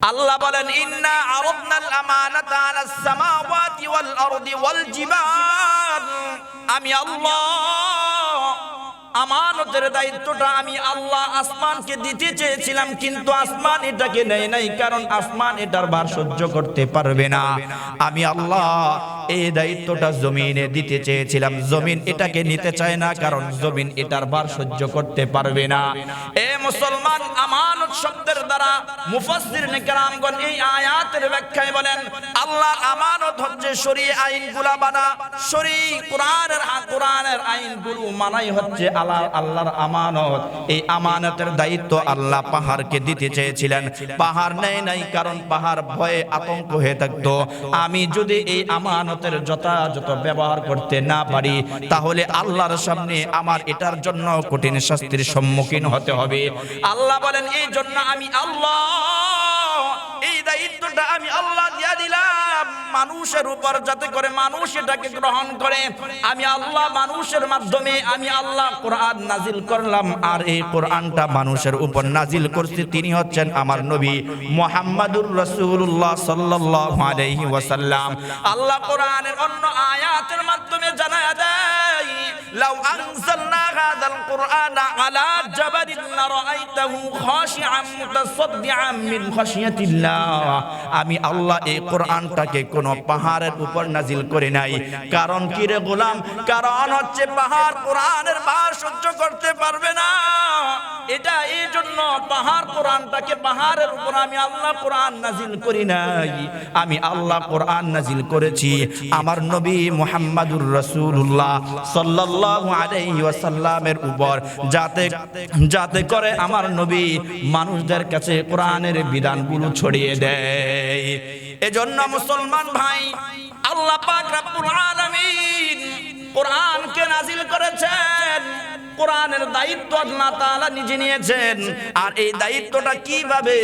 আল্লাহ বলেন, ইন্না আরাদনাল আমানাতা আলাস সামাওয়াতি ওয়াল আরদি ওয়াল জিবাল। আমি আল্লাহ, আমানতের দায়িত্বটা আমি আল্লাহ আসমানকে দিতে চেয়েছিলাম, কিন্তু আসমান এটাকে নেয় নাই, কারণ আসমান এটার ভার সহ্য করতে পারবে না। আমি আল্লাহ এই দায়িত্বটা জমিনে দিতে চেয়েছিলাম, জমিন এটাকে নিতে চায় না, কারণ জমিন এটার ভার সহ্য করতে পারবে না। এ মুসলমান আমানত শব্দের দ্বারা মুফাসসির নেকরামগণ এই আয়াতের ব্যাখ্যায় বলেন আল্লাহ আমানত হচ্ছে শরীয় আইনগুলা বানা শরী কোরআনের কোরআনের আইনগুলো মানাই হচ্ছে আল্লাহ আল্লাহর আমানত। এই আমানতের দায়িত্ব আল্লাহ পাহাড়কে দিতে চেয়েছিলেন। পাহাড় নেই নাই কারণ পাহাড় ভয়ে আতঙ্ক হয়ে থাকতো। আমি যদি এই আমানতের যথাযথ ব্যবহার করতে না পারি, তাহলে আল্লাহর সামনে আমার এটার জন্য কঠিন শাস্তির সম্মুখীন হতে হবে। আল্লাহ বলেন এই জন্য আমি আল্লাহ এই দায়িত্বটা আমি আল্লাহ দিয়া দিলাম। মানুষের উপর যাতে করে মানুষ এটাকে গ্রহণ করে। আমি আল্লাহ মানুষের মাধ্যমে আমি আল্লাহ কোরআন নাজিল করলাম আর এই কোরআনটা মানুষের উপর নাজিল করছে। তিনি হচ্ছেন আমার নবী মোহাম্মদুর রসুল্লাহ সাল্লাল্লাহু আলাইহি ওয়াসাল্লাম। আল্লাহ কোরআনের অন্য আয়াতের মাধ্যমে জানায় দেয়, লাউ আনজালনা হাযাল কুরআনা আলা জাবালিন লারাআইতাহু খাশিআম মুতাসাদ্দিআম মিন খাশিয়াতিল্লাহ। আমি আল্লাহ এই কোরআনটাকে কোন পাহাড়ের উপর নাজিল করে নাই। কারণ কি রে গোলাম? কারণ হচ্ছে পাহাড় কোরআনের ভার সহ্য করতে পারবে না। এটা এই জন্য পাহাড় কোরআনটাকে পাহাড়ের উপর আমি আল্লাহ কোরআন নাজিল করি নাই। আমি আল্লাহ কোরআন নাজিল করেছি। আমার নবী মুহাম্মাদুর রাসূলুল্লাহ সাল্লাল্লাহু আলাইহি ওয়াসাল্লামের উপর। যাতে যাতে করে আমার নবী মানুষদের কাছে কোরআনের বিধানগুলো ছড়িয়ে দেয়। এজন্য মুসলমান ভাই, আল্লাহ পাক রব্বুল আলামিন কোরআনকে নাজিল করেছেন। কোরআনের দায়িত্ব আল্লাহ তাআলা নিজে নিয়েছেন। আর এই দায়িত্বটা কীভাবে?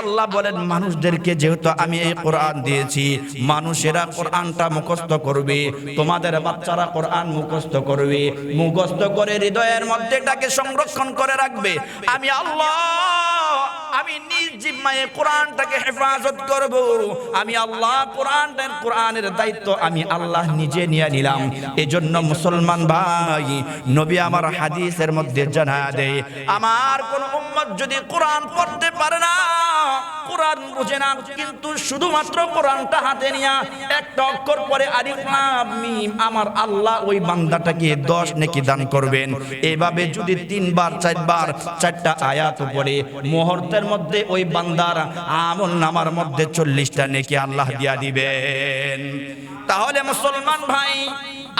আল্লাহ বলেন, মানুষদেরকে যেহেতু আমি এই কোরআন দিয়েছি, মানুষেরা কোরআনটা মুখস্থ করবে, তোমাদের বাচ্চারা কোরআন মুখস্থ করবে, মুখস্থ করে হৃদয়ের মধ্যে এটাকে সংরক্ষণ করে রাখবে। আমি আল্লাহ আমি নিজ জিম্মায় কোরআনটাকে হেফাজত করব। আমি আল্লাহ কোরআনটার কোরআনের দায়িত্ব আমি আল্লাহ নিজে নিয়ে নিলাম। এজন্য মুসলমান ভাই, নবী আমার হাদিসের মধ্যে জানা দেয় আমার কোন উম্মত যদি কোরআন পড়তে পারে না, কোরআন বুঝে না, কিন্তু শুধুমাত্র কোরআনটা হাতে নিয়া একটা অক্ষর পরে লাম মিম, আমার আল্লাহ ওই বান্দাটাকে 10 নেকি দান করবেন। এভাবে যদি তিনবার, চারবার, চারটা আয়াত পড়ে, মুহূর্তের মধ্যে ওই বান্দার আমল নামার মধ্যে 40টা নেকি আল্লাহ দিয়া দিবেন। তাহলে মুসলমান ভাই,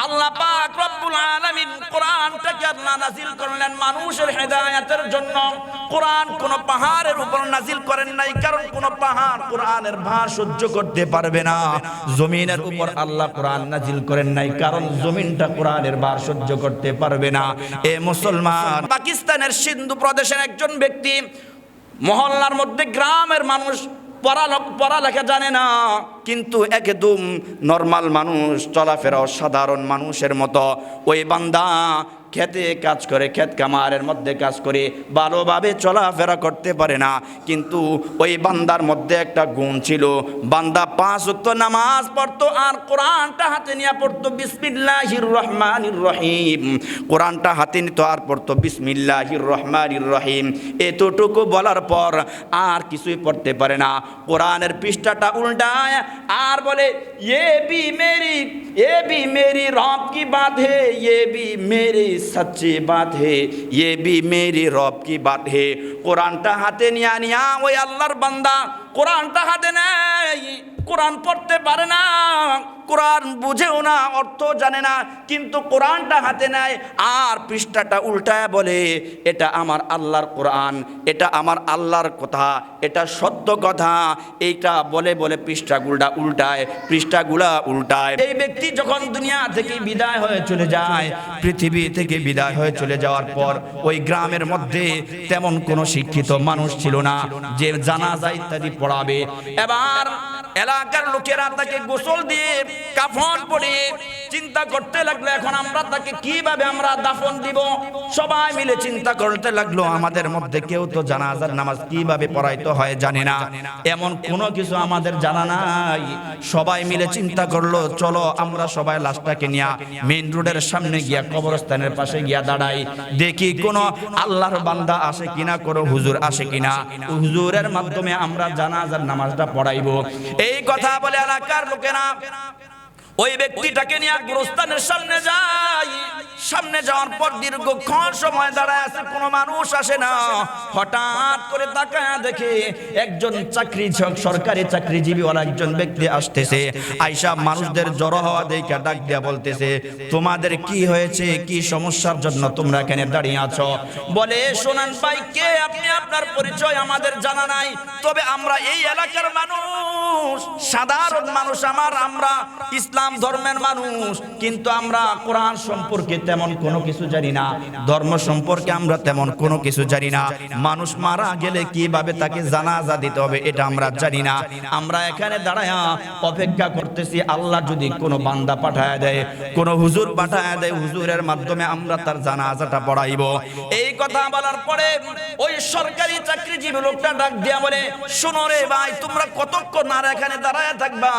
আল্লাহ পাক রব্বুল আলামিন কোরআনটাকে আল্লাহ নাজিল করলেন মানুষের হেদায়েতের জন্য। কোরআন কোন পাহাড়ের উপর নাজিল করেন নাই, কারণ কোন পাহাড় কোরআনের ভার সহ্য করতে পারবে না। জমিনের উপর আল্লাহ কোরআন নাজিল করেন নাই, কারণ জমিনটা কোরআনের ভার সহ্য করতে পারবে না। এ মুসলমান, পাকিস্তানের সিন্ধু প্রদেশের একজন ব্যক্তি মহল্লার মধ্যে গ্রামের মানুষ পড়ালেখা পড়ালেখা জানে না। কিন্তু একদম নর্মাল মানুষ, চলাফেরা সাধারণ মানুষের মতো। ওই বান্দা খেতে কাজ করে ক্ষেত কামারের মধ্যে কাজ করে, ভালোভাবে চলাফেরা করতে পারে না। কিন্তু ওই বান্দার মধ্যে একটা গুণ ছিল, বান্দা পাঁচ উক্ত নামাজ পড়তো আর কোরআনটা হাতে নিয়ে পড়তো, বিসমিল্লাহির রহমানির রহিম। কোরআনটা হাতে নিত আর পড়তো, বিসমিল্লাহির রহমানির রহিম। এতটুকু বলার পর আর কিছুই পড়তে পারে না। কোরআনের পৃষ্ঠাটা উল্টায় আর বলে, এ বি মেরি এ বি মেরি রব কি বাত হে এ বি মেরি সচ্চি বাত হে এ বি মেরি রব কি বাত হে কোরআনটা হাতে নিয়া নিয়া ওই আল্লাহর বান্দা কোরআনটা হাতে নেয় কোরআন পড়তে পারে না, কোরআন বুঝেও না, অর্থ জানে না, কিন্তু কোরআনটা হাতে নেয়, আর পৃষ্ঠাটা উল্টায় বলে, এটা আমার আল্লাহর কোরআন, এটা আমার আল্লাহর কথা, এটা সত্য কথা, এইটা বলে বলে পৃষ্ঠাগুলা উল্টায় পৃষ্ঠাগুলা উল্টায়। এই ব্যক্তি যখন দুনিয়া থেকে বিদায় হয়ে চলে যায়, পৃথিবী থেকে বিদায় হয়ে চলে যাওয়ার পর, ওই গ্রামের মধ্যে তেমন কোনো শিক্ষিত মানুষ ছিল না, যে জানাজা ইত্যাদি পড়াবে। এবার এলাকার লোকেরা তাকে গোসল দিয়ে কাফন পরে চিন্তা করতে লাগল, এখন আমরা তাকে কীভাবে আমরা দাফন দিব? সবাই মিলে চিন্তা করতে লাগল, আমাদের মধ্যে কেউ তো জানাজার নামাজ কীভাবে পড়াইতে হয় জানে না। এমন কোনো কিছু আমাদের জানা নাই। সবাই মিলে চিন্তা করল, চলো আমরা সবাই লাশটাকে নিয়ে মেইন রোডের সামনে গিয়া কবরস্থানের পাশে গিয়া দাঁড়াই। দেখি কোন আল্লাহর বান্দা আসে কিনা, কোনো হুজুর আসে কিনা। হুজুরের মাধ্যমে আমরা জানাজার নামাজটা পড়াইবো। এই কথা বলে এলাকার লোকেরা ওই ব্যক্তিটাকে নিয়ে গোরস্থানের সামনে যাই। সামনে যাওয়ার পর দীর্ঘক্ষণ সময় দাঁড়ায় আছে, কোনো মানুষ আসে না। হঠাৎ করে তাকায় দেখে একজন চাকরি সরকারি চাকরিজীবীওয়ালা একজন ব্যক্তি আসতেছে। আইসা মানুষদের জড়ো হওয়া দেখে ডাক দিয়া বলতেছে, তোমাদের কি হয়েছে? কি সমস্যার জন্য তোমরা এখানে দাঁড়িয়ে আছো? বলে, শোনান ভাই, কে আপনি? আপনার পরিচয় আমাদের জানা নাই। তবে আমরা এই এলাকার মানুষ, সাধারণ মানুষ আমার, আমরা ইসলাম ধর্মের মানুষ, কিন্তু আমরা কোরআন সম্পর্কে তেমন কোনো কিছু জানি না, ধর্ম সম্পর্কে আমরা তেমন কোনো কিছু জানি না। মানুষ মারা গেলে কীভাবে তাকে জানাজা দিতে হবে এটা আমরা জানি না। আমরা এখানে দাঁড়ায়া অপেক্ষা করতেছি, আল্লাহ যদি কোনো বান্দা পাঠায় দেয়, কোনো হুজুর পাঠায় দেয়, হুজুরের মাধ্যমে আমরা তার জানাজাটা পড়াইব। এই কথা বলার পরে ওই সরকারি চাকরিজীবী লোকটা ডাক দিয়া বলে, শোনো রে ভাই, তোমরা কতক্ষণ আর এখানে দাঁড়ায় থাকবা?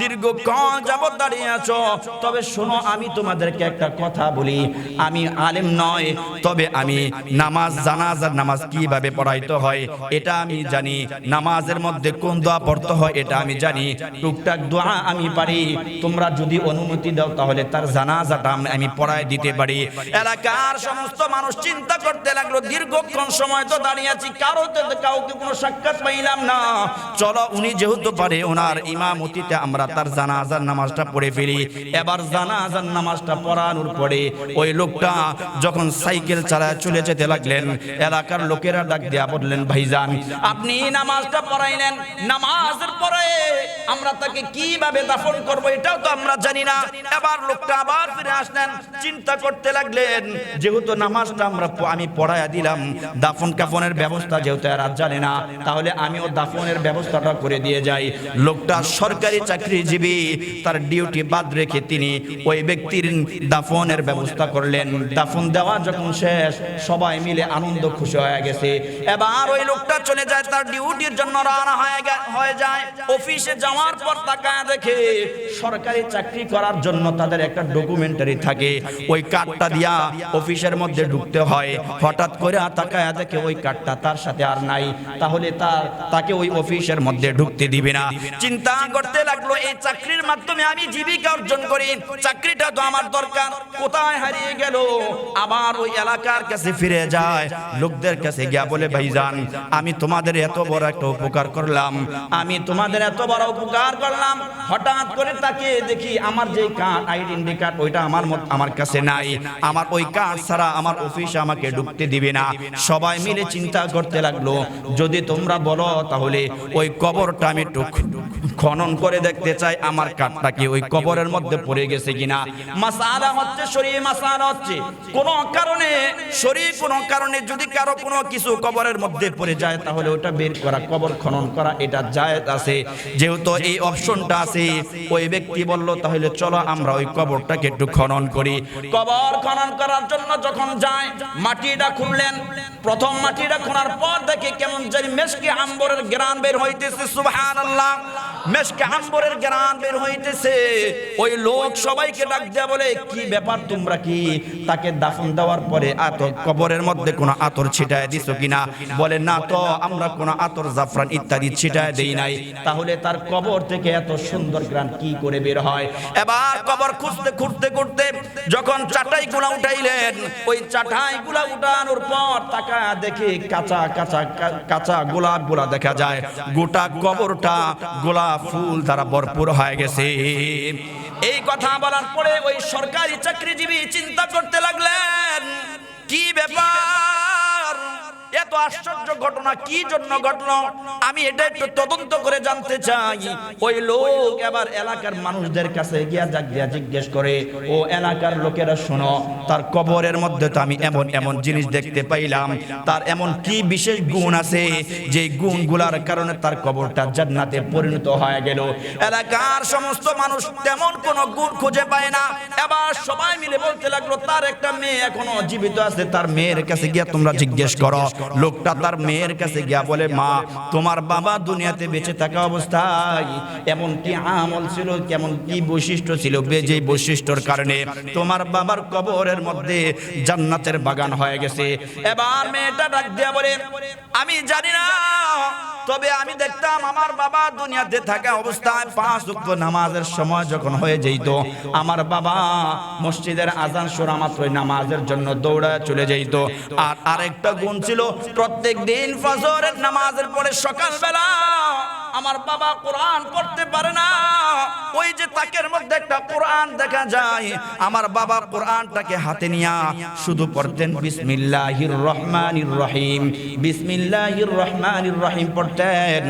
দীর্ঘক্ষণ যাবত দাঁড়িয়ে আছো তবে শোনো, আমি তোমাদেরকে একটা কথা বলি। আমি আলেম নয়, তবে আমি নামাজ, জানাজার নামাজ কীভাবে পড়াইতে হয়, এটা আমি জানি। নামাজের মধ্যে কোন দোয়া পড়তে হয়, এটা আমি জানি। টুকটাক দোয়া আমি পারি। তোমরা যদি অনুমতি দাও, তাহলে তার জানাজাটা আমি পড়ায় দিতে পারি। এলাকার সমস্ত মানুষ চিন্তা করতে লাগল, দীর্ঘক্ষণ সময় তো দাঁড়িয়ে আছি কারও কাউকে কোনো সাক্ষাৎ পাইলাম না। চলো, উনি যেহেতু পারে, ওনার ইমামতিতে আমরা তার জানাজার নামাজটা পড়ে ফেলি এবার জানাজার নামাজটা পড়ানোর পরে ওই লোকটা যখন সাইকেল চালায় চলে যেতে লাগলেন, এলাকার লোকেরা ডাক দেয়া বললেন, ভাইজান, আপনি নামাজটা পড়াইলেন। নামাজ পরে আমরা তাকে কীভাবে দাফন করব এটাও তো আমরা জানি না। এবার লোকটা আবার ফিরে আসলেন, চিন্তা করতে লাগলেন, যেহেতু নামাজটা আমরা আমি পড়াইয়া দিলাম, দাফন কাফনের ব্যবস্থা যেহেতু এরা জানে না, তাহলে আমিও দাফনের ব্যবস্থাটা করে দিয়ে যাই। লোকটা সরকারি চাকরিজীবী, তার ডিউটি বাদ রেখে তিনি ওই ব্যক্তির দাফনের ব্যবস্থা করলেন। দাফন দেওয়া যখন শেষ, সবাই মিলে আনন্দ খুশি হয়ে গেছে। এবার ওই লোকটা চলে যায়, তার ডিউটির জন্য রওনা হয়ে যায়। অফিসে যাওয়ার পর তাকায় দেখে সরকারি চাকরি করার জন্য তাদের একটা ডকুমেন্টারি থাকে। ওই কার্ডটা দিয়া অফিসের মধ্যে ঢুকতে হয়। হঠাৎ করে তাকায় দেখে ওই কার্ডটা তার সাথে আর নাই। তাহলে তার, তাকে ওই অফিসের মধ্যে ঢুকতে দিবে না। চিন্তা করতে লাগল, এই চাকরির মাধ্যমে আমি জীবিকা অর্জন করি। চাকরিটা তো আমার দরকার। কোথায় হারিয়ে গেল? আবার ওই এলাকার কাছে ফিরে যায়। লোকদের কাছে গিয়া বলে, ভাইজান, আমি তোমাদের এত বড় একটা উপকার করলাম। আমি তোমাদের এত বড় করলাম। হঠাৎ করে তাকে দেখি আমার যে কার্ড আইডেন্টি কার্ড ওইটা আমার আমার কাছে নাই। আমার ওই কার্ড ছাড়া আমার অফিস আমাকে ঢুকতে দিবে না। সবাই মিলে চিন্তা করতে লাগল। যদি তোমরা বলো তাহলে ওই কবরটা আমি একটু খনন করে দেখতে চাই, আমার কাঠটা কি ওই কবরের মধ্যে পড়ে গেছে কিনা? মাসালা হচ্ছে, শরীর মাসালা হচ্ছে। কোন কারণে, শরীর কোন কারণে যদি কারও কোনো কিছু কবরের মধ্যে পড়ে যায়, তাহলে ওটা বের করা, কবর খনন করা, এটা জায়েজ আছে। যেহেতু এই অপশনটা আছে, ওই ব্যক্তি বলল, তাহলে চলো আমরা ওই কবরটাকে একটু খনন করি। কবর খনন করার জন্য যখন যায়, মাটিটা খুললেন। প্রথম মাটিটা খোনার পর দেখে কেমন জানি মেশকে আম্বরের গ্রান বের হইতেছে, সুবহানাল্লাহ। মেশকে আম্বরের গ্রান বের হইতেছে। ওই লোক সবাইকে ডাক দেয়া বলে, কি ব্যাপার তোমরা কি? তাকে দাফন দেওয়ার পরে কবরের মধ্যে কোনো আতর ছিটায় দিছো কিনা? বলে, না তো, আমরা কোনো আতর, জাফরান ইত্যাদি ছিটায় দেই নাই। তাহলে তার কবর থেকে এত সুন্দর গ্রান কি করে বের হয়? এবার কবর খুঁজতে খুঁজতে খুঁজতে যখন চাটাই গুলা উঠাইলেন, ওই চাটাই গুলা উঠানোর পর তাকা দেখে কাঁচা কাঁচা কাঁচা গোলাপগুলা দেখা যায়। গোটা কবরটা গোলাপ ফুল দ্বারা ভরপুর হয়ে গেছে। এই কথা বলার পরে ওই সরকারি চাকরিজীবী চিন্তা করতে লাগলেন, কি ব্যাপার? এত আশ্চর্য ঘটনা কি জন্য ঘটলো? আমি এটা একটু তদন্ত করে জানতে চাই। ওই লোক এবার এলাকার মানুষদের কাছে গিয়া যাক জিজ্ঞেস করে, ও এলাকার লোকেরা শোনো, তার কবরের মধ্যে তো আমি এমন এমন জিনিস দেখতে পাইলাম। তার এমন কি বিশেষ গুণ আছে? যে গুণগুলার কারণে তার কবরটা জান্নাতে পরিণত হয়ে গেল। এলাকার সমস্ত মানুষ তেমন কোনো গুণ খুঁজে পায় না। এবার সবাই মিলে বলতে লাগল, তার একটা মেয়ে এখনও জীবিত আছে, তার মেয়ের কাছে গিয়া তোমরা জিজ্ঞেস করো। লোকটা তার মেয়ের কাছে গিয়া বলে, মা, তোমার বাবা দুনিয়াতে বেঁচে থাকা অবস্থায় এমন কি আমল ছিল, কেমন কি বৈশিষ্ট্য ছিল? বেজে বৈশিষ্ট্যর কারণে তোমার বাবার কবরের মধ্যে জান্নাতের বাগান হয়ে গেছে। এবার মেয়েটা ডাক দিয়া বলে, আমি জানি না তবে আমি দেখতাম আমার বাবা দুনিয়াতে থাকা অবস্থায় পাঁচ উক্ত নামাজের সময় যখন হয়ে যেত আমার বাবা মসজিদের আজান শোনা মাত্রই নামাজের জন্য দৌড়ায় চলে যেত আর আরেকটা গুণ ছিল প্রত্যেক দিন ফজরের নামাজের পরে সকালবেলা আমার বাবা কোরআন পড়তে পারে না। ওই যে তাকের মধ্যে একটা কোরআন দেখা যায়। আমার বাবা কোরআনটাকে হাতে নিয়া শুধু পড়তেন বিসমিল্লাহির রহমানির রহিম, বিসমিল্লাহির রহমানির রহিম পড়তেন।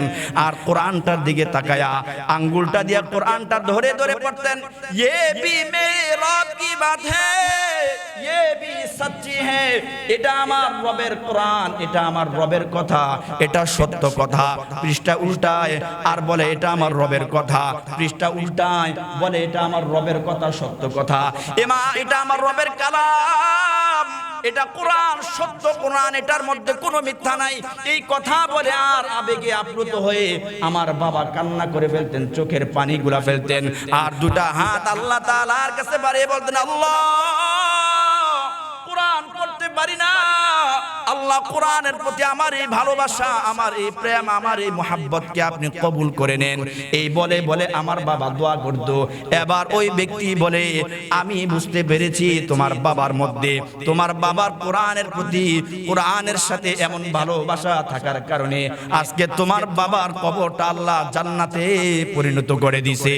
আর কোরআনটার দিকে তাকায়া আঙ্গুলটা দিয়ে কোরআনটা ধরে ধরে পড়তেন। ইয়ে বি মেরে রব কি বাত হ্যায় ইয়ে বি সচ্চি হ্যায় এটা আমার রবের কোরআন, এটা আমার রবের কথা, এটা সত্য কথা। পৃষ্ঠা উল্টায় আর বলে, এটা আমার রবের কথা। পৃষ্ঠা উল্টায়, বলে, এটা আমার রবের কথা, সত্য কথা। এমা এটা আমার রবের কালাম। এটা কোরআন সত্য, কোরআন এটার মধ্যে কোনো মিথ্যা নাই। এই কথা বলে আর আবেগে আপ্লুত হয়ে আমার বাবা কান্না করে ফেলতেন, চোখের পানিগুলা ফেলতেন। আর দুটা হাত আল্লাহ তাআলার কাছে বাড়িয়ে বলতেন, আল্লাহ! কোরআন পড়তে পারি না। আল্লাহ কোরআনের প্রতি আমার এই ভালোবাসা, আমার এই প্রেম, আমার এই মোহাব্বতকে আপনি কবুল করে নেন। এই বলে বলে আমার বাবা দোয়া করতো। এবার ওই ব্যক্তি বলে, আমি বুঝতে পেরেছি তোমার বাবার মধ্যে, তোমার বাবার কোরআনের প্রতি, কোরআনের সাথে এমন ভালোবাসা থাকার কারণে আজকে তোমার বাবার কবরটা আল্লাহ জান্নাতে পরিণত করে দিছে।